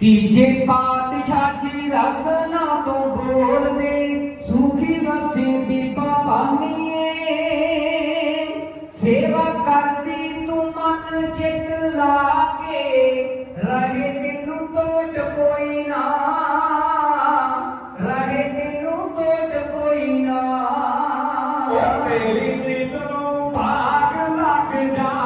ਤੀਜੇ ਪਾਤਸ਼ਾਹ ਜੀ ਰਸਨਾ ਤੋਂ ਬੋਲਦੇ, ਸੁਖੀ ਵਸੇ ਬੀਬਾ ਬਾਨੀਏ। ਸੇਵਾ ਕਰਦੀ ਤੂੰ ਮਨ ਚਿਤ ਕੇ ਰਹੇ ਤੈਨੂੰ ਟੋਟ ਕੋਈ ਨਾ। ਰਹੇ ਤੈਨੂੰ ਟੋਟ ਕੋਈ ਨਾ। ਉਹ ਤੇਰੀ ਨੀਤ ਨੂੰ ਭਾਗ ਲੱਗ ਜਾਣਗੇ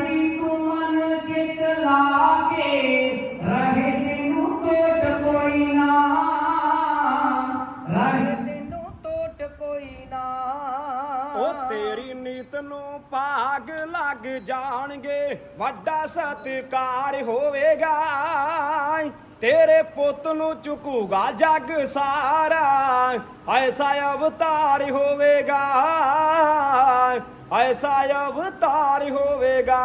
ਉਹ ਤੇਰੀ ਨੀਤ ਨੂੰ ਭਾਗ ਲੱਗ ਜਾਣਗੇ। ਵੱਡਾ ਸਤਿਕਾਰ ਹੋਵੇਗਾ। ਤੇਰੇ ਪੁੱਤ ਨੂੰ ਚੁਕੂਗਾ ਜੱਗ ਸਾਰਾ। ਐਸਾ ਅਵਤਾਰ ਹੋਵੇਗਾ। ਐਸਾ ਅਵਤਾਰ ਹੋਵੇਗਾ।